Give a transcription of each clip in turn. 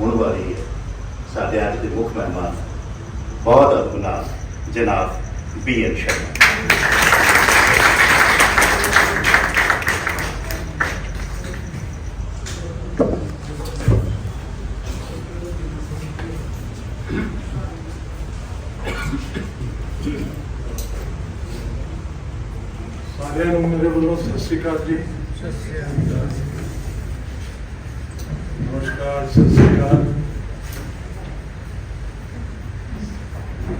ਹੋਣ ਵਾਲੀ ਹੈ। ਸਾਡੇ ਅੱਜ ਦੇ ਮੁੱਖ ਮਹਿਮਾਨ ਬਹੁਤ ਅਦਬਨਾਸ ਜਨਾਬ ਬੀ ਐਨ ਸ਼ਰਮਾ। ਸਾਰਿਆਂ ਨੂੰ ਮੇਰੇ ਵੱਲੋਂ ਸਤਿ ਸ਼੍ਰੀ ਅਕਾਲ ਜੀ। ਨਮਸਕਾਰ, ਸਤਿ ਸ਼੍ਰੀ ਅਕਾਲ।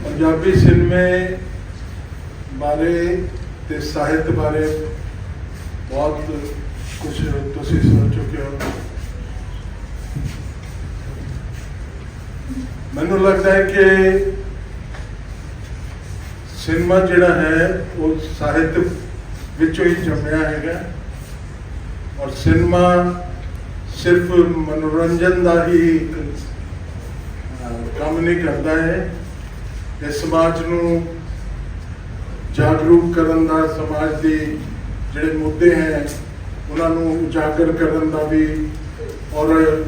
ਪੰਜਾਬੀ ਸਿਨੇਮੇ ਬਾਰੇ ਤੇ ਸਾਹਿਤ ਬਾਰੇ ਬਹੁਤ ਕੁਝ ਤੁਸੀਂ ਸੁਣ ਚੁੱਕੇ ਹੋ। ਮੈਨੂੰ ਲੱਗਦਾ ਹੈ ਕਿ ਸਿਨੇਮਾ ਜਿਹੜਾ ਹੈ, ਉਹ ਸਾਹਿਤ ਵਿੱਚੋਂ ਹੀ ਜੰਮਿਆ ਹੈਗਾ। ਔਰ ਸਿਨੇਮਾ ਸਿਰਫ ਮਨੋਰੰਜਨ ਦਾ ਹੀ ਕੰਮ ਨਹੀਂ ਕਰਦਾ ਹੈ ਇਹ ਸਮਾਜ ਨੂੰ ਜਾਗਰੂਕ ਕਰਨ ਦਾ, ਸਮਾਜ ਦੇ ਜਿਹੜੇ ਮੁੱਦੇ ਹੈ, ਉਹਨਾਂ ਨੂੰ ਉਜਾਗਰ ਕਰਨ ਦਾ ਵੀ ਔਰ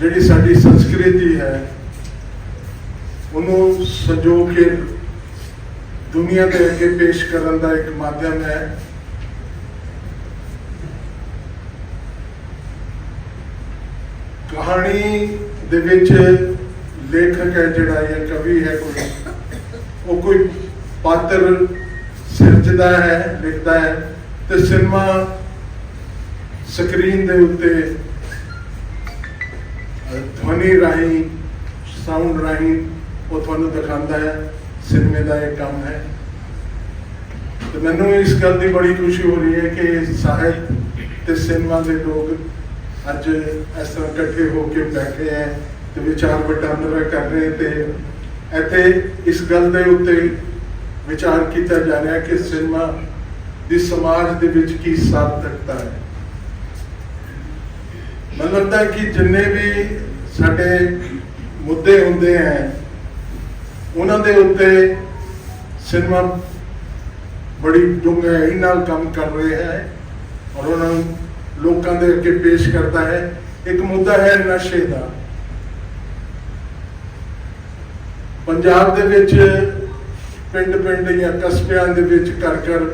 ਜਿਹੜੀ ਸਾਡੀ ਸੰਸਕ੍ਰਿਤੀ ਹੈ, ਉਹਨੂੰ ਸੰਜੋ ਕੇ ਦੁਨੀਆ ਦੇ ਅੱਗੇ ਪੇਸ਼ ਕਰਨ ਦਾ ਇੱਕ ਮਾਧਿਅਮ ਹੈ। ਕਹਾਣੀ ਦੇ ਵਿੱਚ ਲੇਖਕ ਹੈ ਜਿਹੜਾ ਜਾਂ ਕਵੀ ਹੈ ਕੋਈ ਉਹ ਕੋਈ ਪਾਤਰ ਸਿਰਜਦਾ ਹੈ ਲਿਖਦਾ ਹੈ ਤੇ ਸਿਨੇਮਾ ਸਕਰੀਨ ਦੇ ਉੱਤੇ ਅਹ, ਰਾਹੀਂ ਸਾਊਂਡ ਰਾਹੀਂ ਉਹ ਤੁਹਾਨੂੰ ਦਿਖਾਉਂਦਾ ਹੈ ਸਿਨੇਮੇ ਦਾ ਇਹ ਕੰਮ ਹੈ। ਤੇ ਮੈਨੂੰ ਇਸ ਗੱਲ ਦੀ ਬੜੀ ਖੁਸ਼ੀ ਹੋ ਰਹੀ ਹੈ ਕਿ ਸਾਹਿਤ ਤੇ ਸਿਨੇਮਾ ਦੇ ਲੋਕ ਅੱਜ ਇਸ ਤਰ੍ਹਾਂ ਇਕੱਠੇ ਹੋ ਕੇ ਬੈਠੇ ਹੈ ਤੇ ਵਿਚਾਰ ਵਟਾਂਦਰਾ ਕਰ ਰਹੇ ਤੇ ਇੱਥੇ ਇਸ ਗੱਲ ਦੇ ਉੱਤੇ ਵਿਚਾਰ ਕੀਤਾ ਜਾ ਰਿਹਾ ਕਿ ਸਿਨੇਮਾ ਦੀ ਸਮਾਜ ਦੇ ਵਿੱਚ ਕੀ ਸਾਰਥਕਤਾ ਹੈ। ਮੈਨੂੰ ਲੱਗਦਾ ਕਿ ਜਿੰਨੇ ਵੀ ਸਾਡੇ ਮੁੱਦੇ ਹੁੰਦੇ ਹੈ ਉਹਨਾਂ ਦੇ ਉੱਤੇ ਸਿਨੇਮਾ ਬੜੀ ਡੂੰਘਾਈ ਨਾਲ ਕੰਮ ਕਰ ਰਿਹਾ ਹੈ ਔਰ ਉਹਨਾਂ ਨੂੰ ਲੋਕਾਂ ਦੇ ਅੱਗੇ ਪੇਸ਼ ਕਰਦਾ ਹੈ। ਇੱਕ ਮੁੱਦਾ ਹੈ ਨਸ਼ੇ ਦਾ। ਪੰਜਾਬ ਦੇ ਵਿੱਚ ਪਿੰਡ ਪਿੰਡ ਜਾਂ ਕਸਬਿਆਂ ਦੇ ਵਿੱਚ ਘਰ ਘਰ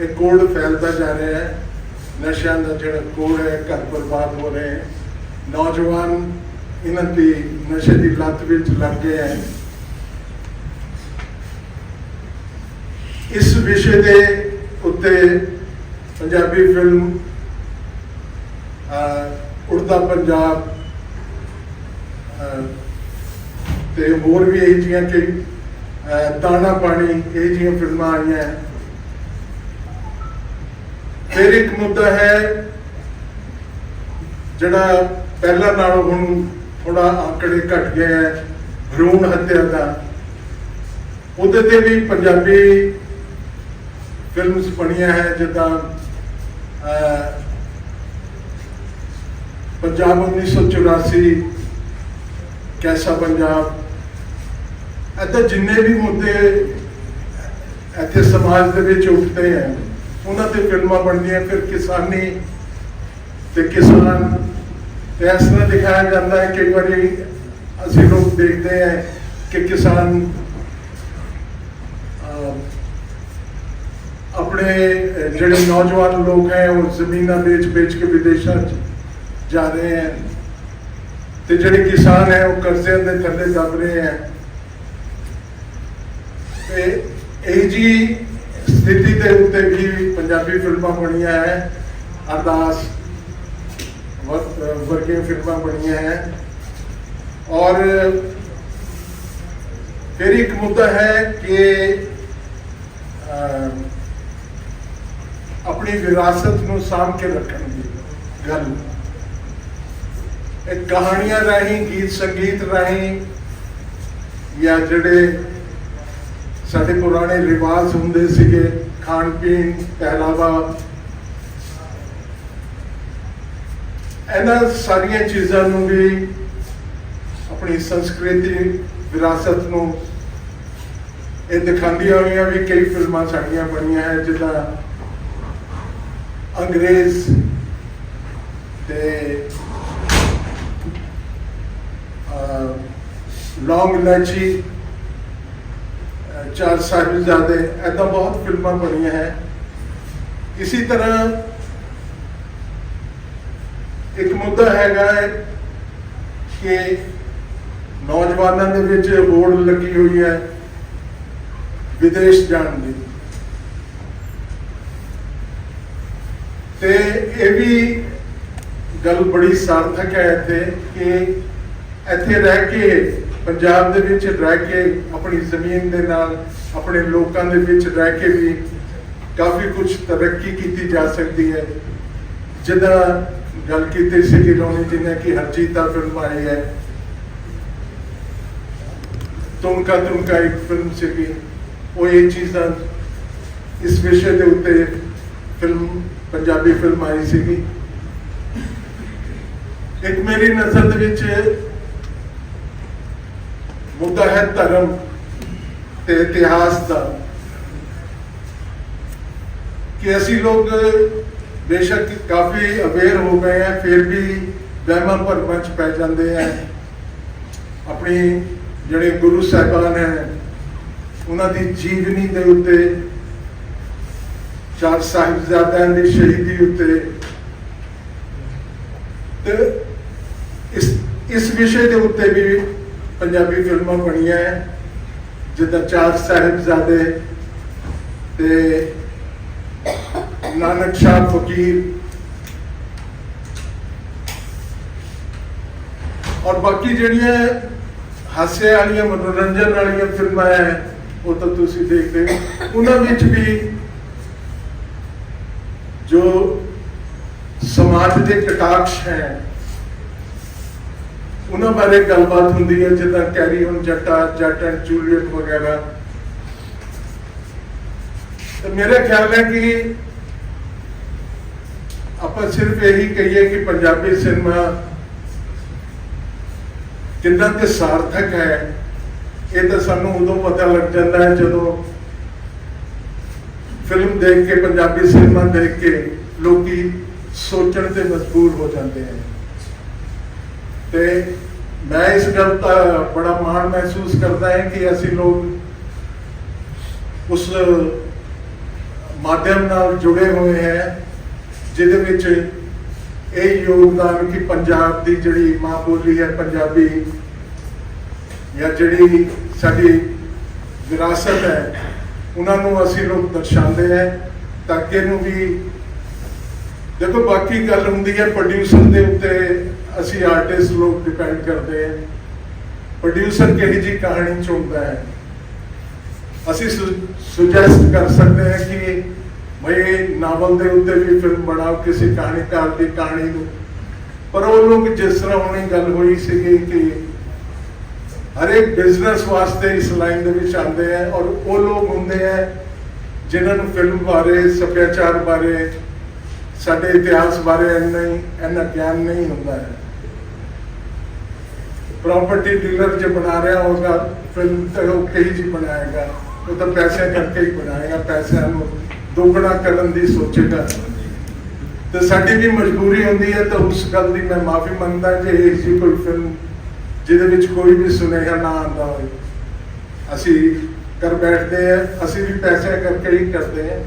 ਇਹ ਕੋੜ ਫੈਲਦਾ ਜਾ ਰਿਹਾ ਹੈ। ਨਸ਼ਿਆਂ ਦਾ ਜਿਹੜਾ ਕੋੜ ਹੈ, ਘਰ ਬਰਬਾਦ ਹੋ ਰਹੇ ਹੈ। ਨੌਜਵਾਨ ਇਹਨਾਂ ਦੀ ਨਸ਼ੇ ਦੀ ਲੱਤ ਵਿੱਚ ਲੱਗ ਗਏ ਹੈ। ਇਸ ਵਿਸ਼ੇ ਦੇ ਉੱਤੇ ਪੰਜਾਬੀ ਫਿਲਮ ਉੜਦਾ ਪੰਜਾਬ ਅਹ, ਤੇ ਹੋਰ ਵੀ ਇਹ ਜਿਹੀਆਂ ਕਈ ਅਹ, ਦਾਣਾ ਪਾਣੀ ਇਹ ਜਿਹੀਆਂ ਫਿਲਮਾਂ ਆਈਆਂ ਫਿਰ ਇੱਕ ਮੁੱਦਾ ਹੈ ਜਿਹੜਾ ਪਹਿਲਾਂ ਨਾਲੋਂ ਹੁਣ ਥੋੜਾ ਆંકੜੇ ਘਟ ਗਿਆ ਹੈ ਭਰੂਣ ਹੱਤਿਆ ਦਾ। ਉਹਦੇ ਤੇ ਵੀ ਪੰਜਾਬੀ ਫਿਲਮਸ ਬਣੀਆਂ ਹੈ ਜਿੱਦਾਂ ਅਹ, ਪੰਜਾਬ 1984 ਕੈਸਾ ਪੰਜਾਬ ਇੱਥੇ ਜਿੰਨੇ ਵੀ ਮੁੱਦੇ ਇੱਥੇ ਸਮਾਜ ਦੇ ਵਿੱਚ ਉੱਠਦੇ ਹੈ ਉਹਨਾਂ ਤੇ ਫਿਲਮਾਂ ਬਣਦੀਆਂ ਫਿਰ ਕਿਸਾਨੀ ਤੇ ਕਿਸਾਨ। ਤੇ ਇਸ ਤਰ੍ਹਾਂ ਦਿਖਾਇਆ ਜਾਂਦਾ ਹੈ ਕਈ ਵਾਰੀ ਅਸੀਂ ਲੋਕ ਦੇਖਦੇ ਹਾਂ ਕਿ ਕਿਸਾਨ ਆਪਣੇ ਜਿਹੜੇ ਨੌਜਵਾਨ ਲੋਕ ਹੈ ਉਹ ਜ਼ਮੀਨਾਂ ਵੇਚ-ਵੇਚ ਕੇ ਵਿਦੇਸ਼ਾਂ 'ਚ ਜਾ ਰਹੇ ਹੈ। ਤੇ ਜਿਹੜੇ ਕਿਸਾਨ ਹੈ, ਉਹ ਕਰਜ਼ਿਆਂ ਦੇ ਥੱਲੇ ਦਬ ਰਹੇ ਹੈ। ਤੇ ਇਹ ਜੀ ਸਥਿਤੀ ਦੇ ਉੱਤੇ ਵੀ ਪੰਜਾਬੀ ਫਿਲਮਾਂ ਬਣੀਆਂ ਹੈ। ਅਰਦਾਸ ਵਰ- ਵਰਗੀਆਂ ਫਿਲਮਾਂ ਬਣੀਆਂ ਹੈ। ਔਰ ਫਿਰ ਇੱਕ ਮੁੱਦਾ ਹੈ ਕਿ ਆਪਣੀ ਵਿਰਾਸਤ ਨੂੰ ਸਾਂਭ ਕੇ ਰੱਖਣ ਦੀ ਗੱਲ। ਇਹ ਕਹਾਣੀਆਂ ਰਾਹੀਂ, ਗੀਤ ਸੰਗੀਤ ਰਾਹੀਂ ਜਾਂ ਜਿਹੜੇ ਸਾਡੇ ਪੁਰਾਣੇ ਰਿਵਾਜ ਹੁੰਦੇ ਸੀਗੇ, ਖਾਣ ਪੀਣ, ਪਹਿਰਾਵਾ, ਇਹਨਾਂ ਸਾਰੀਆਂ ਚੀਜ਼ਾਂ ਨੂੰ ਵੀ ਆਪਣੀ ਸੰਸਕ੍ਰਿਤੀ, ਵਿਰਾਸਤ ਨੂੰ, ਇਹ ਦਿਖਾਉਂਦੀਆਂ ਹੋਈਆਂ ਵੀ ਕਈ ਫਿਲਮਾਂ ਸਾਡੀਆਂ ਬਣੀਆਂ ਹੈ, ਜਿੱਦਾਂ ਅੰਗਰੇਜ਼ ਤੇ ਲੌਂਗ ਇਲਾਇਚੀ ਚਾਰ ਸਾਹਿਬਜ਼ਾਦੇ ਐਦਾਂ ਬਹੁਤ ਫਿਲਮਾਂ ਬਣੀਆਂ ਹੈ। ਇਸੇ ਤਰ੍ਹਾਂ ਇੱਕ ਮੁੱਦਾ ਹੈਗਾ ਹੈ ਕਿ ਨੌਜਵਾਨਾਂ ਦੇ ਵਿੱਚ ਹੋੜ ਲੱਗੀ ਹੋਈ ਹੈ ਵਿਦੇਸ਼ ਜਾਣ ਦੀ। ਤੇ ਇਹ ਵੀ ਗੱਲ ਬੜੀ ਸਾਰਥਕ ਹੈ ਇੱਥੇ ਕਿ ਇੱਥੇ ਰਹਿ ਕੇ ਪੰਜਾਬ ਦੇ ਵਿੱਚ ਰਹਿ ਕੇ ਆਪਣੀ ਜ਼ਮੀਨ ਦੇ ਨਾਲ, ਆਪਣੇ ਲੋਕਾਂ ਦੇ ਵਿੱਚ ਰਹਿ ਕੇ ਵੀ ਕਾਫੀ ਕੁਝ ਤਰੱਕੀ ਕੀਤੀ ਜਾ ਸਕਦੀ ਹੈ। ਜਿੱਦਾਂ ਗੱਲ ਕੀਤੀ ਸੀ ਕਿ ਰੋਣੀ ਜੀ ਨੇ ਕਿ ਹਰਜੀਤਾ ਫਿਲਮ ਆਈ ਹੈ। ਤੁਮਕਾ ਤੁਮਕਾ ਇੱਕ ਫਿਲਮ ਸੀਗੀ ਉਹ ਇਹ ਚੀਜ਼ਾਂ ਇਸ ਵਿਸ਼ੇ ਦੇ ਉੱਤੇ ਫਿਲਮ ਪੰਜਾਬੀ ਫਿਲਮ ਆਈ ਸੀਗੀ। ਇੱਕ ਮੇਰੀ ਨਜ਼ਰ ਦੇ ਵਿੱਚ ਮੁੱਦਾ ਹੈ ਧਰਮ ਤੇ ਇਤਿਹਾਸ ਦਾ ਕਿ ਅਸੀਂ ਲੋਕ ਬੇਸ਼ੱਕ ਕਾਫੀ ਅਵੇਅਰ ਹੋ ਗਏ ਆ ਫਿਰ ਵੀ ਵਹਿਮਾਂ ਭਰਮਾਂ ਚ ਪੈ ਜਾਂਦੇ ਆ ਆਪਣੀ ਜਿਹੜੇ ਗੁਰੂ ਸਾਹਿਬਾਨ ਹੈ ਉਹਨਾਂ ਦੀ ਜੀਵਨੀ ਦੇ ਉੱਤੇ ਚਾਰ ਸਾਹਿਬਜ਼ਾਦਿਆਂ ਦੀ ਸ਼ਹੀਦੀ ਉੱਤੇ ਤੇ ਇਸ ਇਸ ਵਿਸ਼ੇ ਦੇ ਉੱਤੇ ਵੀ ਪੰਜਾਬੀ ਫਿਲਮਾਂ ਬਣੀਆਂ ਜਿੱਦਾਂ ਚਾਰ ਸਾਹਿਬਜ਼ਾਦੇ ਤੇ ਨਾਨਕ ਸ਼ਾਹ ਫਕੀਰ ਔਰ ਬਾਕੀ ਜਿਹੜੀਆਂ ਹਾਸੇ ਵਾਲੀਆਂ, ਮਨੋਰੰਜਨ ਵਾਲੀਆਂ ਫਿਲਮਾਂ ਹੈ, ਉਹ ਤਾਂ ਤੁਸੀਂ ਦੇਖਦੇ ਹੋ। ਉਹਨਾਂ ਵਿੱਚ ਵੀ ਜੋ ਸਮਾਜ ਦੇ ਕਟਾਕਸ਼ ਹੈ ਉਹਨਾਂ ਬਾਰੇ ਗੱਲਬਾਤ ਹੁੰਦੀ ਹੈ, ਜਿੱਦਾਂ ਕੈਰੀ ਔਨ ਜੱਟਾ, ਜੱਟ ਐਂਡ ਜੂਲੀਅਟ ਵਗੈਰਾ। ਤੇ ਮੇਰਾ ਖਿਆਲ ਹੈ ਕਿ ਆਪਾਂ ਸਿਰਫ ਇਹੀ ਕਹੀਏ ਕਿ ਪੰਜਾਬੀ ਸਿਨੇਮਾ ਕਿੰਨਾ ਕਿ ਸਾਰਥਕ ਹੈ, ਇਹ ਤਾਂ ਸਾਨੂੰ ਉਦੋਂ ਪਤਾ ਲੱਗ ਜਾਂਦਾ ਹੈ ਜਦੋਂ ਫਿਲਮ ਦੇਖ ਕੇ, ਪੰਜਾਬੀ ਸਿਨੇਮਾ ਦੇਖ ਕੇ ਲੋਕੀ ਸੋਚਣ ਤੇ ਮਜਬੂਰ ਹੋ ਜਾਂਦੇ ਹਨ। ਤੇ ਮੈਂ ਇਸ ਗੱਲ ਦਾ ਬੜਾ ਮਾਣ ਮਹਿਸੂਸ ਕਰਦਾ ਹਾਂ ਕਿ ਅਸੀਂ ਲੋਕ ਉਸ ਮਾਧਿਅਮ ਨਾਲ ਜੁੜੇ ਹੋਏ ਹੈ, ਜਿਹਦੇ ਵਿੱਚ ਇਹ ਯੋਗਦਾਨ ਕਿ ਪੰਜਾਬ ਦੀ ਜਿਹੜੀ ਮਾਂ ਬੋਲੀ ਹੈ, ਪੰਜਾਬੀ ਜਾਂ ਜਿਹੜੀ ਸਾਡੀ ਵਿਰਾਸਤ ਹੈ, ਉਹਨਾਂ ਨੂੰ ਅਸੀਂ ਲੋਕ ਦਰਸਾਉਂਦੇ ਹੈ ਤਾਂ ਕਿ ਇਹਨੂੰ ਵੀ। ਦੇਖੋ, ਬਾਕੀ ਗੱਲ ਹੁੰਦੀ ਹੈ ਪ੍ਰੋਡਿਊਸਰ ਦੇ ਉੱਤੇ ਅਸੀਂ ਆਰਟਿਸਟ ਲੋਕ ਡਿਪੈਂਡ ਕਰਦੇ ਹਾਂ। ਪ੍ਰੋਡਿਊਸਰ ਕਿਹੜੀ ਜੀ ਕਹਾਣੀ ਚੁਣਦਾ ਹੈ? ਅਸੀਂ ਸੁਜੈਸਟ ਕਰ ਸਕਦੇ ਹਾਂ ਕਿ ਭਈ ਨਾਵਲ ਦੇ ਉੱਤੇ ਵੀ ਫਿਲਮ ਬਣਾਓ ਕਿਸੇ ਕਹਾਣੀਕਾਰ ਦੀ ਕਹਾਣੀ ਨੂੰ। ਪਰ ਉਹ ਲੋਕ ਜਿਸ ਤਰ੍ਹਾਂ ਹੁਣੇ ਗੱਲ ਹੋਈ ਸੀਗੀ ਕਿ ਹਰੇਕ ਬਿਜ਼ਨਸ ਵਾਸਤੇ ਇਸ ਲਾਈਨ ਦੇ ਵਿੱਚ ਆਉਂਦੇ ਆ ਔਰ ਉਹ ਲੋਕ ਹੁੰਦੇ ਆ ਜਿਨ੍ਹਾਂ ਨੂੰ ਫਿਲਮ ਬਾਰੇ, ਸੱਭਿਆਚਾਰ ਬਾਰੇ, ਸਾਡੇ ਇਤਿਹਾਸ ਬਾਰੇ ਇੰਨਾ ਹੀ ਇੰਨਾ ਗਿਆਨ ਨਹੀਂ ਹੁੰਦਾ ਹੈ। ਪ੍ਰਾਪਰਟੀ ਡੀਲਰ ਜੇ ਬਣਾ ਰਿਹਾ ਹੋਗਾ ਫਿਲਮ ਤਾਂ ਉਹ ਕਹੀ ਜੀ ਬਣਾਏਗਾ? ਉਹ ਤਾਂ ਪੈਸੇ ਕਰਕੇ ਹੀ ਬਣਾਏਗਾ, ਪੈਸਿਆਂ ਕਰਨ ਦੀ ਸੋਚੇਗਾ। ਤੇ ਸਾਡੀ ਵੀ ਮਜਬੂਰੀ ਹੁੰਦੀ ਹੈ ਤਾਂ ਉਸ ਗੱਲ ਦੀ ਮੈਂ ਮਾਫੀ ਮੰਗਦਾ ਜੇ ਇਹ ਜੀ ਕੋਈ ਫਿਲਮ ਜਿਹਦੇ ਵਿੱਚ ਕੋਈ ਵੀ ਸੁਨੇਹਾ ਨਾ ਆਉਂਦਾ ਹੋਵੇ। ਅਸੀਂ ਕਰ ਬੈਠਦੇ ਆ ਅਸੀਂ ਵੀ ਪੈਸੇ ਕਰਕੇ ਹੀ ਕਰਦੇ ਆ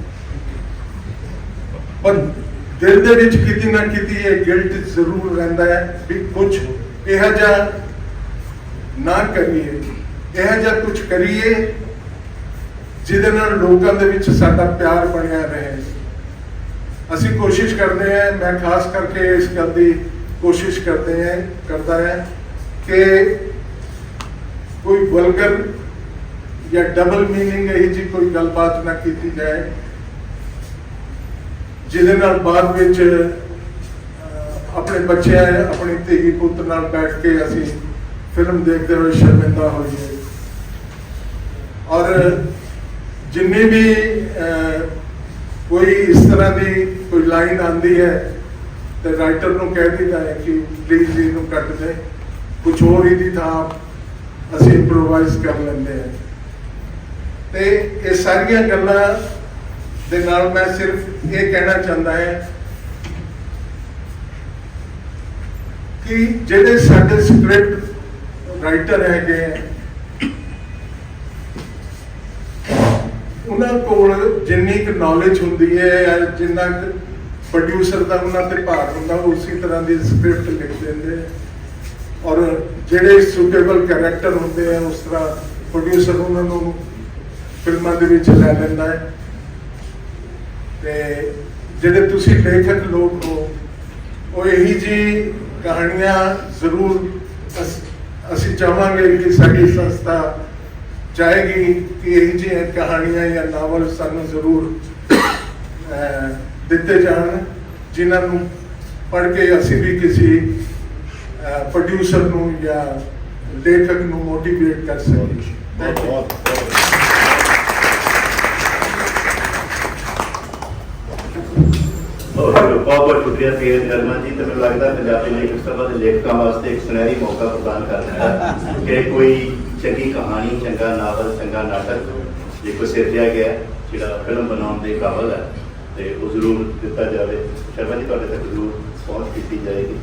ਪਰ ਦਿਲ ਦੇ ਵਿੱਚ ਕਿਤੇ ਨਾ ਕਿਤੇ ਇਹ ਗਿਲਟ ਜ਼ਰੂਰ ਰਹਿੰਦਾ ਹੈ ਵੀ ਕੁਝ ਇਹੋ ਜਿਹਾ ਨਾ ਕਰੀਏ, ਇਹੋ ਜਿਹਾ ਕੁਝ ਕਰੀਏ ਜਿਹਦੇ ਨਾਲ ਲੋਕਾਂ ਦੇ ਵਿੱਚ ਸਾਡਾ ਪਿਆਰ ਬਣਿਆ ਰਹੇ। ਅਸੀਂ ਕੋਸ਼ਿਸ਼ ਕਰਦੇ ਹਾਂ, ਮੈਂ ਖਾਸ ਕਰਕੇ ਇਸ ਗੱਲ ਦੀ ਕੋਸ਼ਿਸ਼ ਕਰਦੇ ਹਾਂ, ਕਰਦਾ ਹੈ ਕਿ ਕੋਈ ਵਲਗਰ ਜਾਂ ਡਬਲ ਮੀਨਿੰਗ ਇਹ ਜੀ ਕੋਈ ਗੱਲਬਾਤ ਨਾ ਕੀਤੀ ਜਾਏ, ਜਿਹਦੇ ਨਾਲ ਬਾਅਦ ਵਿੱਚ ਆਪਣੇ ਬੱਚਿਆਂ, ਆਪਣੇ ਧੀ ਪੁੱਤ ਨਾਲ ਬੈਠ ਕੇ ਅਸੀਂ ਫਿਲਮ ਦੇਖਦੇ ਹੋਏ ਸ਼ਰਮਿੰਦਾ ਹੋਈਏ ਔਰ ਜਿੰਨੀ ਵੀ ਕੋਈ ਇਸ ਤਰ੍ਹਾਂ ਦੀ ਕੋਈ ਲਾਈਨ ਆਂਦੀ ਹੈ, ਤੇ ਰਾਈਟਰ ਨੂੰ ਕਹਿ ਦਿੰਦਾ ਹੈ ਕਿ ਪਲੀਜ਼ ਇਹਨੂੰ ਕੱਟ ਦੇ। ਕੁਝ ਹੋਰ ਹੀ ਦੀ ਥਾਂ ਅਸੀਂ ਇੰਪਰੋਵਾਈਜ਼ ਕਰ ਲੈਂਦੇ ਹਾਂ। ਤੇ ਇਹ ਸਾਰੀਆਂ ਗੱਲਾਂ ਦੇ ਨਾਲ ਮੈਂ ਸਿਰਫ ਇਹ ਕਹਿਣਾ ਚਾਹੁੰਦਾ ਹੈ ਕਿ ਜਿਹੜੇ ਸਾਡੇ ਸਕ੍ਰਿਪਟ ਰਾਈਟਰ ਹੈਗੇ ਉਹਨਾਂ ਕੋਲ ਜਿੰਨੀ ਕੁ ਨੌਲੇਜ ਹੁੰਦੀ ਹੈ ਜਾਂ ਜਿੰਨਾ ਕੁ ਪ੍ਰੋਡਿਊਸਰ ਦਾ ਉਹਨਾਂ ਤੇ ਭਾਰ ਹੁੰਦਾ, ਉਹ ਉਸੇ ਤਰ੍ਹਾਂ ਦੀ ਸਕ੍ਰਿਪਟ ਲਿਖ ਦਿੰਦੇ ਹੈ ਔਰ ਜਿਹੜੇ ਸੂਟੇਬਲ ਕੈਰੈਕਟਰ ਹੁੰਦੇ ਆ, ਉਸ ਤਰ੍ਹਾਂ ਪ੍ਰੋਡਿਊਸਰ ਉਹਨਾਂ ਨੂੰ ਫਿਲਮਾਂ ਦੇ ਵਿੱਚ ਲੈ ਲੈਂਦਾ ਹੈ। ਤੇ ਜਿਹੜੇ ਤੁਸੀਂ ਲੇਖਕ ਲੋਕ ਹੋ, ਉਹ ਇਹੀ ਜੀ ਕਹਾਣੀਆਂ ਜ਼ਰੂਰ ਅਸ- ਚਾਹਾਂਗੇ ਕਿ ਸਾਡੀ ਸੰਸਥਾ ਚਾਹੇਗੀ ਕਿ ਇਹ ਜਿਹੀਆਂ ਕਹਾਣੀਆਂ ਜਾਂ ਨਾਵਲ ਸਾਨੂੰ ਜ਼ਰੂਰ ਦਿੱਤੇ ਜਾਣ ਜਿਨ੍ਹਾਂ ਨੂੰ ਪੜ੍ਹ ਕੇ ਅਸੀਂ ਵੀ ਕਿਸੇ ਪ੍ਰੋਡਿਊਸਰ ਨੂੰ ਜਾਂ ਲੇਖਕ ਨੂੰ ਮੋਟੀਵੇਟ ਕਰ ਸਕੀਏ। ਬਹੁਤ ਬਹੁਤ ਬਹੁਤ ਸ਼ੁਕਰੀਆ ਪੀਰ ਨਰਮਨ ਜੀ। ਤੇ ਮੈਨੂੰ ਲੱਗਦਾ ਪੰਜਾਬੀ ਲੇਖਕ ਸਭਾ ਦੇ ਲੇਖਕਾਂ ਵਾਸਤੇ ਇੱਕ ਸੁਨਹਿਰੀ ਮੌਕਾ ਪ੍ਰਦਾਨ ਕਰ ਦਿੱਤਾ ਕਿ ਕੋਈ ਚੰਗੀ ਕਹਾਣੀ, ਚੰਗਾ ਨਾਵਲ, ਚੰਗਾ ਨਾਟਕ ਜੇ ਕੋਈ ਸਿਰਜਿਆ ਗਿਆ, ਜਿਹੜਾ ਫਿਲਮ ਬਣਾਉਣ ਦੇ ਕਾਬਲ ਹੈ, ਤੇ ਉਹ ਜ਼ਰੂਰ ਦਿੱਤਾ ਜਾਵੇ। ਸ਼ਰਮਾ ਜੀ, ਤੁਹਾਡੇ ਤੱਕ ਜ਼ਰੂਰ ਪਹੁੰਚ ਕੀਤੀ ਜਾਏਗੀ।